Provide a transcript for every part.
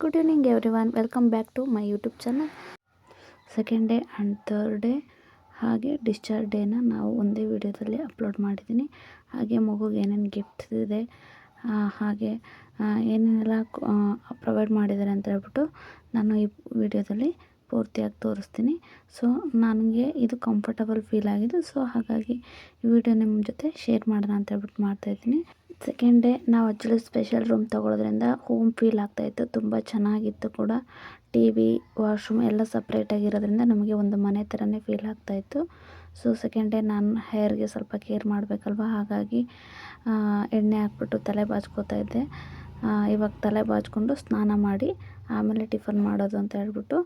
Good evening everyone welcome back to my YouTube channel second day and third day ಹಾಗೆ discharge ಡೇನ ನಾವು ಒಂದೇ ವಿಡಿಯೋದಲ್ಲಿ ಅಪ್ಲೋಡ್ ಮಾಡಿದ್ದೀನಿ. ಹಾಗೆ ಮಗುಗೆ ಏನೇನು ಗಿಫ್ಟ್ಸ್ ಇದೆ ಹಾಗೆ ಏನೇನೆಲ್ಲ ಪ್ರೊವೈಡ್ ಮಾಡಿದ್ದಾರೆ ಅಂತ ಹೇಳ್ಬಿಟ್ಟು ನಾನು ಈ ವಿಡಿಯೋದಲ್ಲಿ ಪೂರ್ತಿಯಾಗಿ ತೋರಿಸ್ತೀನಿ. ಸೊ ನನಗೆ ಇದು ಕಂಫರ್ಟಬಲ್ ಫೀಲ್ ಆಗಿದೆ. ಸೊ ಹಾಗಾಗಿ ಈ ವಿಡಿಯೋ ನಿಮ್ಮ ಜೊತೆ ಶೇರ್ ಮಾಡೋಣ ಅಂತ ಹೇಳ್ಬಿಟ್ಟು ಮಾಡ್ತಾಯಿದ್ದೀನಿ ಸೆಕೆಂಡ್ ಡೇ ನಾವು ಆ್ಯಕ್ಚುಲಿ ಸ್ಪೆಷಲ್ ರೂಮ್ ತೊಗೊಳೋದ್ರಿಂದ ಹೋಮ್ ಫೀಲ್ ಆಗ್ತಾಯಿತ್ತು ತುಂಬ ಚೆನ್ನಾಗಿತ್ತು ಕೂಡ. ಟಿ ವಿ ವಾಶ್ರೂಮ್ ಎಲ್ಲ ಸಪ್ರೇಟಾಗಿರೋದ್ರಿಂದ ನಮಗೆ ಒಂದು ಮನೆ ಥರನೇ ಫೀಲ್ ಆಗ್ತಾಯಿತ್ತು ಸೊ ಸೆಕೆಂಡ್ ಡೇ ನಾನು ಹೇರ್ಗೆ ಸ್ವಲ್ಪ ಕೇರ್ ಮಾಡಬೇಕಲ್ವ? ಹಾಗಾಗಿ ಎಣ್ಣೆ ಹಾಕ್ಬಿಟ್ಟು ತಲೆ ಬಾಚ್ಕೋತಾ ಇದ್ದೆ. ಇವಾಗ ತಲೆ ಬಾಚ್ಕೊಂಡು ಸ್ನಾನ ಮಾಡಿ ಆಮೇಲೆ ಟಿಫನ್ ಮಾಡೋದು ಅಂತ ಹೇಳ್ಬಿಟ್ಟು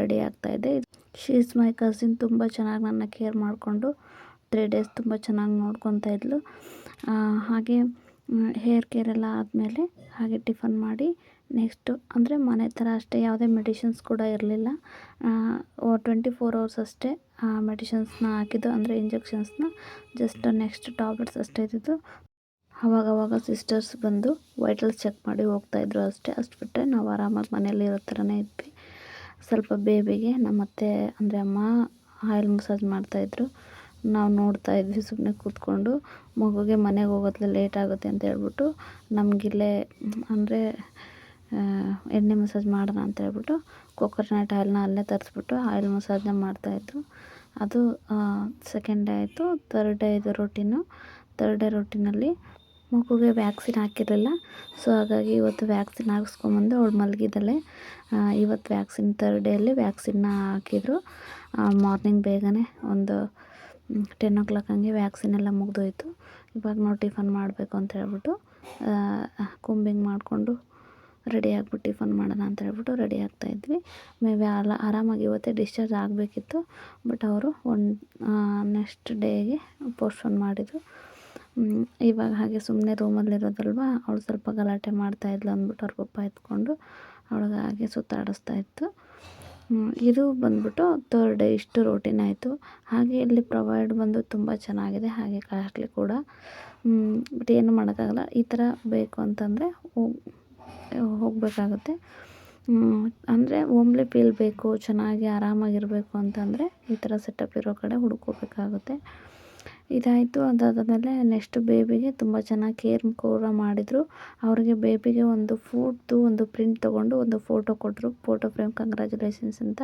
ರೆಡಿ ಆಗ್ತಾಯಿದ್ದೆ ಶೀ ಇಸ್ ಮೈ ಕಸಿನ್ ತುಂಬ ಚೆನ್ನಾಗಿ ನನ್ನ ಕೇರ್ ಮಾಡಿಕೊಂಡು ತ್ರೀ ಡೇಸ್ ತುಂಬ ಚೆನ್ನಾಗಿ ನೋಡ್ಕೊತಾ ಇದ್ಲು. ಹಾಗೆ ಹೇರ್ ಕೇರ್ ಎಲ್ಲ ಆದಮೇಲೆ ಹಾಗೆ ಟಿಫನ್ ಮಾಡಿ ನೆಕ್ಸ್ಟು ಅಂದರೆ ಮನೆ ಥರ ಅಷ್ಟೇ ಯಾವುದೇ ಮೆಡಿಷನ್ಸ್ ಕೂಡ ಇರಲಿಲ್ಲ. ಟ್ವೆಂಟಿ ಫೋರ್ ಅವರ್ಸ್ ಅಷ್ಟೇ ಆ ಮೆಡಿಷನ್ಸ್ನ ಹಾಕಿದ್ದು. ಅಂದರೆ ಇಂಜೆಕ್ಷನ್ಸ್ನ ಜಸ್ಟ್ ನೆಕ್ಸ್ಟ್ ಟಾಬ್ಲೆಟ್ಸ್ ಅಷ್ಟೇ ಇದ್ದಿದ್ದು. ಅವಾಗವಾಗ ಸಿಸ್ಟರ್ಸ್ ಬಂದು ವೈಟಲ್ಸ್ ಚೆಕ್ ಮಾಡಿ ಹೋಗ್ತಾಯಿದ್ರು ಅಷ್ಟೇ. ಅಷ್ಟು ಬಿಟ್ಟರೆ ನಾವು ಆರಾಮಾಗಿ ಮನೇಲಿ ಇರೋ ಥರನೇ ಇದ್ವಿ. ಸ್ವಲ್ಪ ಬೇಬಿಗೆ ನಮ್ಮ ಅತ್ತೆ ಅಂದರೆ ಅಮ್ಮ ಆಯಿಲ್ ಮಸಾಜ್ ಮಾಡ್ತಾಯಿದ್ರು. ನಾವು ನೋಡ್ತಾ ಇದ್ವಿ ಸುಮ್ಮನೆ ಕೂತ್ಕೊಂಡು. ಮಗುಗೆ ಮನೆಗೆ ಹೋಗೋದ್ಲೆ ಲೇಟ್ ಆಗುತ್ತೆ ಅಂತ ಹೇಳ್ಬಿಟ್ಟು ನಮಗಿಲ್ಲೇ, ಅಂದರೆ ಎಣ್ಣೆ ಮಸಾಜ್ ಮಾಡೋಣ ಅಂತ ಹೇಳ್ಬಿಟ್ಟು ಕೊಕೊನಟ್ ಆಯಿಲ್ನ ಅಲ್ಲೇ ತರಿಸ್ಬಿಟ್ಟು ಆಯಿಲ್ ಮಸಾಜ್ನ ಮಾಡ್ತಾಯಿದ್ರು. ಅದು ಸೆಕೆಂಡ್ ಡೇ ಆಯಿತು. ತರ್ಡ್ ಡೇ ಇದು ರೊಟೀನು ತರ್ಡ್ ಡೇ ರೊಟೀನಲ್ಲಿ ಮಗುಗೆ ವ್ಯಾಕ್ಸಿನ್ ಹಾಕಿರಲಿಲ್ಲ. ಸೊ ಹಾಗಾಗಿ ಇವತ್ತು ವ್ಯಾಕ್ಸಿನ್ ಹಾಕಿಸ್ಕೊಂಬಂದು ಅವಳು ಮಲಗಿದ್ದಾಳೆ. ಇವತ್ತು ವ್ಯಾಕ್ಸಿನ್ ತರ್ಡ್ ಡೇಯಲ್ಲಿ ವ್ಯಾಕ್ಸಿನ್ನ ಹಾಕಿದ್ರು. ಮಾರ್ನಿಂಗ್ ಬೇಗನೆ ಒಂದು ಟೆನ್ ಓ ಕ್ಲಾಕ್ ಹಂಗೆ ವ್ಯಾಕ್ಸಿನ್ ಎಲ್ಲ ಮುಗಿದೋಯ್ತು. ಇವಾಗ ನಾವು ಟಿಫನ್ ಮಾಡಬೇಕು ಅಂತ ಹೇಳ್ಬಿಟ್ಟು ಕುಂಬಿಂಗ್ ಮಾಡಿಕೊಂಡು ರೆಡಿ ಆಗಿಬಿಟ್ಟು ಟಿಫನ್ ಮಾಡೋಣ ಅಂತ ಹೇಳ್ಬಿಟ್ಟು ರೆಡಿ ಆಗ್ತಾಯಿದ್ವಿ ಮೇ ಬಿ ಅಲ್ಲ ಆರಾಮಾಗಿ ಇವತ್ತೇ ಡಿಸ್ಚಾರ್ಜ್ ಆಗಬೇಕಿತ್ತು. ಬಟ್ ಅವರು ಒನ್ ನೆಕ್ಸ್ಟ್ ಡೇಗೆ ಪೋಸ್ಟ್ಪೋನ್ ಮಾಡಿದರು. ಇವಾಗ ಹಾಗೆ ಸುಮ್ಮನೆ ರೂಮಲ್ಲಿರೋದಲ್ವ ಅವಳು ಸ್ವಲ್ಪ ಗಲಾಟೆ ಮಾಡ್ತಾಯಿದ್ಲು ಅಂದ್ಬಿಟ್ಟು ಅವ್ರ ಪಪ್ಪ ಎತ್ಕೊಂಡು ಅವಳಿಗೆ ಹಾಗೆ ಸುತ್ತಾಡಿಸ್ತಾ ಇತ್ತು. ಇದು ಬಂದ್ಬಿಟ್ಟು ಥರ್ಡ್ ಡೇ ಇಷ್ಟು ರೂಟೀನ್ ಆಯಿತು. ಹಾಗೆ ಇಲ್ಲಿ ಪ್ರೊವೈಡ್ ಬಂದು ತುಂಬ ಚೆನ್ನಾಗಿದೆ, ಹಾಗೆ ಕಾಸ್ಟ್ಲಿ ಕೂಡ. ಬಟ್ ಏನು ಮಾಡೋಕ್ಕಾಗಲ್ಲ, ಈ ಥರ ಬೇಕು ಅಂತಂದರೆ ಹೋಗಬೇಕಾಗುತ್ತೆ. ಅಂದರೆ ಓಮ್ಲಿ ಫೀಲ್ ಬೇಕು, ಚೆನ್ನಾಗಿ ಆರಾಮಾಗಿರಬೇಕು ಅಂತಂದರೆ ಈ ಥರ ಸೆಟಪ್ ಇರೋ ಕಡೆ ಹುಡ್ಕೋಬೇಕಾಗುತ್ತೆ. ಇದಾಯಿತು. ಅದಾದ ಮೇಲೆ ನೆಕ್ಸ್ಟ್ ಬೇಬಿಗೆ ತುಂಬ ಚೆನ್ನಾಗಿ ಕೇರ್ ಕೂಡ ಮಾಡಿದರು. ಅವರಿಗೆ ಬೇಬಿಗೆ ಒಂದು ಫುಡ್ದು ಒಂದು ಪ್ರಿಂಟ್ ತೊಗೊಂಡು ಒಂದು ಫೋಟೋ ಕೊಟ್ಟರು ಫೋಟೋ ಫ್ರೇಮ್ ಕಂಗ್ರ್ಯಾಚುಲೇಷನ್ಸ್ ಅಂತ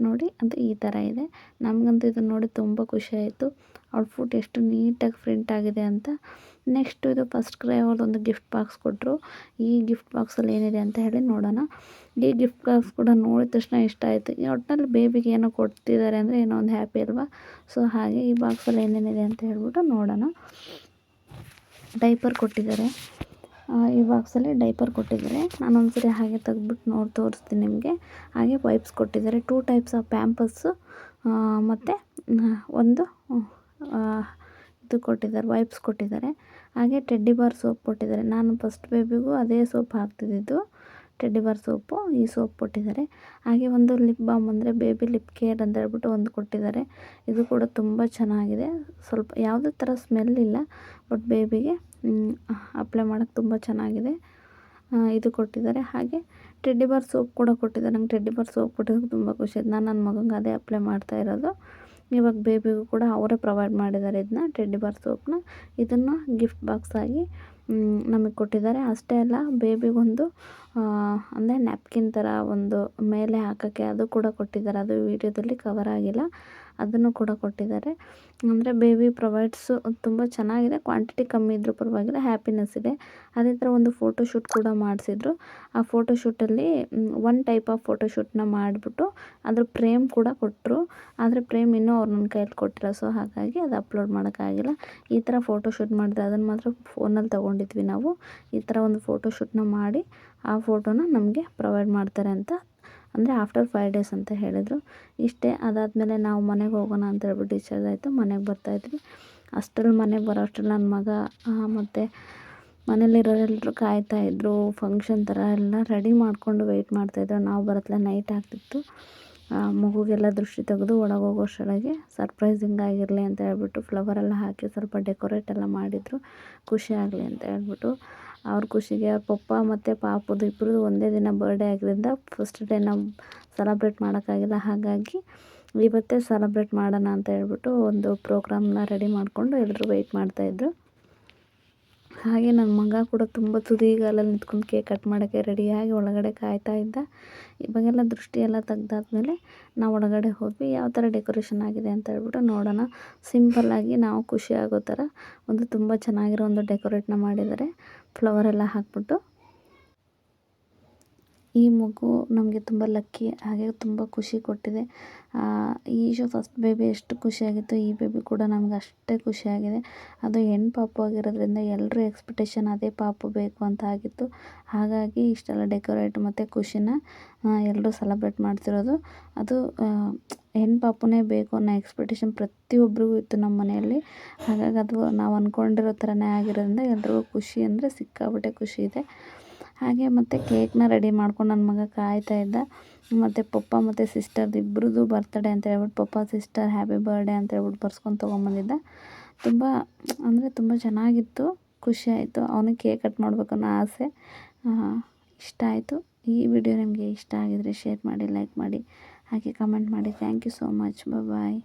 ನೋಡಿ, ಅದು ಈ ಥರ ಇದೆ. ನಮಗಂತೂ ಇದನ್ನು ನೋಡಿ ತುಂಬ ಖುಷಿ ಆಯಿತು. ಅವ್ಳ ಫೋಟೋ ಎಷ್ಟು ನೀಟಾಗಿ ಪ್ರಿಂಟ್ ಆಗಿದೆ ಅಂತ ನೆಕ್ಸ್ಟ್ ಇದು ಫಸ್ಟ್ ಕ್ರೈ ಅವ್ರದ್ದೊಂದು ಗಿಫ್ಟ್ ಬಾಕ್ಸ್ ಕೊಟ್ಟರು ಈ ಗಿಫ್ಟ್ ಬಾಕ್ಸಲ್ಲಿ ಏನಿದೆ ಅಂತ ಹೇಳಿ ನೋಡೋಣ. ಈ ಗಿಫ್ಟ್ ಬಾಕ್ಸ್ ಕೂಡ ನೋಡಿದ ತಕ್ಷಣ ಇಷ್ಟ ಆಯಿತು. ಈ ಒಟ್ಟಿನಲ್ಲಿ ಬೇಬಿಗೆ ಏನೋ ಕೊಡ್ತಿದ್ದಾರೆ ಅಂದರೆ ಏನೋ ಒಂದು ಹ್ಯಾಪಿ ಅಲ್ವಾ? ಸೊ ಹಾಗೆ ಈ ಬಾಕ್ಸಲ್ಲಿ ಏನೇನಿದೆ ಅಂತ ಹೇಳ್ಬಿಟ್ಟು ನೋಡೋಣ. ಡೈಪರ್ ಕೊಟ್ಟಿದ್ದಾರೆ. ಈ ಬಾಕ್ಸಲ್ಲಿ ಡೈಪರ್ ಕೊಟ್ಟಿದ್ದಾರೆ. ನಾನು ಒಂದ್ಸರಿ ಹಾಗೆ ತೆಗೆದ್ಬಿಟ್ಟು ನೋಡಿ ತೋರಿಸ್ತೀನಿ ನಿಮಗೆ. ಹಾಗೆ ವೈಪ್ಸ್ ಕೊಟ್ಟಿದ್ದಾರೆ. ಟೂ ಟೈಪ್ಸ್ ಆಫ್ ಪ್ಯಾಂಪಸ್ಸು ಮತ್ತು ಒಂದು ಇದು ಕೊಟ್ಟಿದ್ದಾರೆ ವೈಪ್ಸ್ ಕೊಟ್ಟಿದ್ದಾರೆ. ಹಾಗೆ ಟೆಡ್ಡಿ ಬಾರ್ ಸೋಪ್ ಕೊಟ್ಟಿದ್ದಾರೆ. ನಾನು ಫಸ್ಟ್ ಬೇಬಿಗೂ ಅದೇ ಸೋಪ್ ಹಾಕ್ತಿದ್ದಿದ್ದು ಟೆಡ್ಡಿ ಬಾರ್ ಸೋಪು ಈ ಸೋಪ್ ಕೊಟ್ಟಿದ್ದಾರೆ. ಹಾಗೆ ಒಂದು ಲಿಪ್ ಬಾಮ್ ಅಂದರೆ ಬೇಬಿ ಲಿಪ್ ಕೇರ್ ಅಂತ ಹೇಳ್ಬಿಟ್ಟು ಒಂದು ಕೊಟ್ಟಿದ್ದಾರೆ. ಇದು ಕೂಡ ತುಂಬ ಚೆನ್ನಾಗಿದೆ. ಸ್ವಲ್ಪ ಯಾವುದೇ ಥರ ಸ್ಮೆಲ್ ಇಲ್ಲ ಬಟ್ ಬೇಬಿಗೆ ಅಪ್ಲೈ ಮಾಡೋಕ್ಕೆ ತುಂಬ ಚೆನ್ನಾಗಿದೆ. ಇದು ಕೊಟ್ಟಿದ್ದಾರೆ. ಹಾಗೆ ಟೆಡ್ಡಿ ಬಾರ್ ಸೋಪ್ ಕೂಡ ಕೊಟ್ಟಿದ್ದಾರೆ. ನಂಗೆ ಟೆಡ್ಡಿ ಬಾರ್ ಸೋಪ್ ಕೊಟ್ಟಿದ್ದಕ್ಕೆ ತುಂಬ ಖುಷಿ ಆಯ್ತು. ನಾನು ನನ್ನ ಮಗಂಗೆ ಅದೇ ಅಪ್ಲೈ ಮಾಡ್ತಾ ಇರೋದು. ಇವಾಗ ಬೇಬಿಗೂ ಕೂಡ ಅವರೇ ಪ್ರೊವೈಡ್ ಮಾಡಿದ್ದಾರೆ ಇದನ್ನ ಟೆಡ್ಡಿ ಬಾರ್ ಸೋಪ್ನ ಇದನ್ನು ಗಿಫ್ಟ್ ಬಾಕ್ಸ್ ಆಗಿ ನಮಗೆ ಕೊಟ್ಟಿದ್ದಾರೆ. ಅಷ್ಟೇ ಅಲ್ಲ, ಬೇಬಿಗೊಂದು ಅಂದರೆ ನ್ಯಾಪ್ಕಿನ್ ಥರ ಒಂದು ಮೇಲೆ ಹಾಕೋಕ್ಕೆ ಅದು ಕೂಡ ಕೊಟ್ಟಿದ್ದಾರೆ. ಅದು ವೀಡಿಯೋದಲ್ಲಿ ಕವರ್ ಆಗಿಲ್ಲ. ಅದನ್ನು ಕೂಡ ಕೊಟ್ಟಿದ್ದಾರೆ. ಅಂದರೆ ಬೇಬಿ ಪ್ರೊವೈಡ್ಸು ತುಂಬ ಚೆನ್ನಾಗಿದೆ. ಕ್ವಾಂಟಿಟಿ ಕಮ್ಮಿ ಇದ್ದರೂ ಪರವಾಗಿಲ್ಲ ಹ್ಯಾಪಿನೆಸ್ ಇದೆ. ಅದೇ ಥರ ಒಂದು ಫೋಟೋಶೂಟ್ ಕೂಡ ಮಾಡಿಸಿದ್ರು. ಆ ಫೋಟೋಶೂಟಲ್ಲಿ ಒನ್ ಟೈಪ್ ಆಫ್ ಫೋಟೋಶೂಟ್ನ ಮಾಡಿಬಿಟ್ಟು ಅದ್ರ ಪ್ರೇಮ್ ಕೂಡ ಕೊಟ್ಟರು ಆದರೆ ಪ್ರೇಮ್ ಇನ್ನೂ ಅವ್ರು ನನ್ನ ಕೈಯಲ್ಲಿ ಕೊಟ್ಟಿಲ್ಲ ಸೊ ಹಾಗಾಗಿ ಅದು ಅಪ್ಲೋಡ್ ಮಾಡೋಕ್ಕಾಗಿಲ್ಲ. ಈ ಥರ ಫೋಟೋಶೂಟ್ ಮಾಡಿದ್ರೆ ಅದನ್ನು ಮಾತ್ರ ಫೋನಲ್ಲಿ ತೊಗೊಂಡಿದ್ವಿ ನಾವು. ಈ ಥರ ಒಂದು ಫೋಟೋಶೂಟ್ನ ಮಾಡಿ ಆ ಫೋಟೋನ ನಮಗೆ ಪ್ರೊವೈಡ್ ಮಾಡ್ತಾರೆ ಅಂತ ಅಂದರೆ ಆಫ್ಟರ್ ಫೈವ್ ಡೇಸ್ ಅಂತ ಹೇಳಿದರು. ಇಷ್ಟೇ ಅದಾದಮೇಲೆ ನಾವು ಮನೆಗೆ ಹೋಗೋಣ ಅಂತ ಹೇಳ್ಬಿಟ್ಟು ಡಿಸ್ಚಾರ್ಜ್ ಆಯಿತು. ಮನೆಗೆ ಬರ್ತಾಯಿದ್ವಿ ಅಷ್ಟರಲ್ಲಿ ಮನೆಗೆ ಬರೋ ಅಷ್ಟರಲ್ಲಿ ನನ್ನ ಮಗ ಮತ್ತು ಮನೇಲಿರೋರೆಲ್ಲರೂ ಕಾಯ್ತಾಯಿದ್ರು ಫಂಕ್ಷನ್ ಥರ ಎಲ್ಲ ರೆಡಿ ಮಾಡಿಕೊಂಡು ವೆಯ್ಟ್ ಮಾಡ್ತಾಯಿದ್ರು ನಾವು ಬರತ್ಲೆ ನೈಟ್ ಆಗ್ತಿತ್ತು. ಮಗುಗೆಲ್ಲ ದೃಷ್ಟಿ ತೆಗೆದು ಒಳಗೆ ಹೋಗೋ ಅಷ್ಟರೊಳಗೆ ಸರ್ಪ್ರೈಸಿಂಗ್ ಆಗಿರಲಿ ಅಂತ ಹೇಳ್ಬಿಟ್ಟು ಫ್ಲವರೆಲ್ಲ ಹಾಕಿ ಸ್ವಲ್ಪ ಡೆಕೋರೇಟ್ ಎಲ್ಲ ಮಾಡಿದರು. ಖುಷಿ ಆಗಲಿ ಅಂತ ಹೇಳ್ಬಿಟ್ಟು. ಅವ್ರ ಖುಷಿಗೆ ಅವ್ರ ಪಪ್ಪ ಮತ್ತು ಪಾಪುದು ಇಬ್ಬರದು ಒಂದೇ ದಿನ ಬರ್ಡೇ ಆಗಿದ್ದರಿಂದ ಫಸ್ಟ್ ಡೇ ನಾವು ಸೆಲಬ್ರೇಟ್ ಮಾಡೋಕ್ಕಾಗಿಲ್ಲ. ಹಾಗಾಗಿ ಇವತ್ತೇ ಸೆಲಬ್ರೇಟ್ ಮಾಡೋಣ ಅಂತ ಹೇಳ್ಬಿಟ್ಟು ಒಂದು ಪ್ರೋಗ್ರಾಮನ್ನ ರೆಡಿ ಮಾಡಿಕೊಂಡು ಎಲ್ಲರೂ ವೆಯ್ಟ್ ಮಾಡ್ತಾಯಿದ್ರು ಹಾಗೆ ನನ್ನ ಮಗ ಕೂಡ ತುಂಬ ತುದಿಗಾಲಲ್ಲಿ ನಿಂತ್ಕೊಂಡು ಕೇಕ್ ಕಟ್ ಮಾಡೋಕ್ಕೆ ರೆಡಿಯಾಗಿ ಒಳಗಡೆ ಕಾಯ್ತಾ ಇದ್ದ. ಇವಾಗೆಲ್ಲ ದೃಷ್ಟಿ ಎಲ್ಲ ತೆಗ್ದಾದ್ಮೇಲೆ ನಾವು ಒಳಗಡೆ ಹೋದ್ವಿ. ಯಾವ ಥರ ಡೆಕೋರೇಷನ್ ಆಗಿದೆ ಅಂತ ಹೇಳ್ಬಿಟ್ಟು ನೋಡೋಣ. ಸಿಂಪಲ್ಲಾಗಿ ನಾವು ಖುಷಿ ಆಗೋ ಥರ ಒಂದು ತುಂಬ ಚೆನ್ನಾಗಿರೋ ಒಂದು ಡೆಕೋರೇಟ್ನ ಮಾಡಿದ್ದಾರೆ. ಫ್ಲವರೆಲ್ಲ ಹಾಕ್ಬಿಟ್ಟು ಈ ಮಗು ನಮಗೆ ತುಂಬ ಲಕ್ಕಿ ಹಾಗೆ ತುಂಬ ಖುಷಿ ಕೊಟ್ಟಿದೆ. ಈಶು ಫಸ್ಟ್ ಬೇಬಿ ಎಷ್ಟು ಖುಷಿಯಾಗಿತ್ತು ಈ ಬೇಬಿ ಕೂಡ ನಮ್ಗೆ ಅಷ್ಟೇ ಖುಷಿಯಾಗಿದೆ ಅದು ಹೆಣ್ಣು ಪಾಪು ಆಗಿರೋದ್ರಿಂದ ಎಲ್ಲರೂ ಎಕ್ಸ್ಪೆಕ್ಟೇಷನ್ ಅದೇ ಪಾಪು ಬೇಕು ಅಂತ ಆಗಿತ್ತು. ಹಾಗಾಗಿ ಇಷ್ಟೆಲ್ಲ ಡೆಕೋರೇಟ್ ಮತ್ತು ಖುಷಿನ ಎಲ್ಲರೂ ಸೆಲೆಬ್ರೇಟ್ ಮಾಡ್ತಿರೋದು. ಅದು ಹೆಣ್ಣು ಪಾಪುನೇ ಬೇಕು ಅನ್ನೋ ಎಕ್ಸ್ಪೆಕ್ಟೇಷನ್ ಪ್ರತಿಯೊಬ್ಬರಿಗೂ ಇತ್ತು ನಮ್ಮ ಮನೆಯಲ್ಲಿ. ಹಾಗಾಗಿ ಅದು ನಾವು ಅಂದ್ಕೊಂಡಿರೋ ಥರನೇ ಆಗಿರೋದ್ರಿಂದ ಎಲ್ರಿಗೂ ಖುಷಿ ಅಂದರೆ ಸಿಕ್ಕಾಪಟ್ಟೆ ಖುಷಿ ಇದೆ. ಹಾಗೆ ಮತ್ತು ಕೇಕ್ನ ರೆಡಿ ಮಾಡ್ಕೊಂಡು ನನ್ನ ಮಗ ಕಾಯ್ತಾ ಇದ್ದ. ಮತ್ತು ಪಪ್ಪ ಮತ್ತು ಸಿಸ್ಟರ್ದು ಇಬ್ಬರದ್ದು ಬರ್ತಡೇ ಅಂತ ಹೇಳ್ಬಿಟ್ಟು ಪಪ್ಪ ಸಿಸ್ಟರ್ ಹ್ಯಾಪಿ ಬರ್ಡೇ ಅಂತ ಹೇಳ್ಬಿಟ್ಟು ಬರ್ಸ್ಕೊಂಡು ತೊಗೊಂಬಂದಿದ್ದ. ತುಂಬ, ಅಂದರೆ ತುಂಬ ಚೆನ್ನಾಗಿತ್ತು, ಖುಷಿ ಆಯಿತು. ಅವನಿಗೆ ಕೇಕ್ ಕಟ್ ಮಾಡಬೇಕು ಅನ್ನೋ ಆಸೆ. ಇಷ್ಟ ಆಯಿತು. ಈ ವಿಡಿಯೋ ನಿಮಗೆ ಇಷ್ಟ ಆಗಿದರೆ ಶೇರ್ ಮಾಡಿ ಲೈಕ್ ಮಾಡಿ. ಹಾಗೆ ಕಮೆಂಟ್ ಮಾಡಿ. Thank you so much bye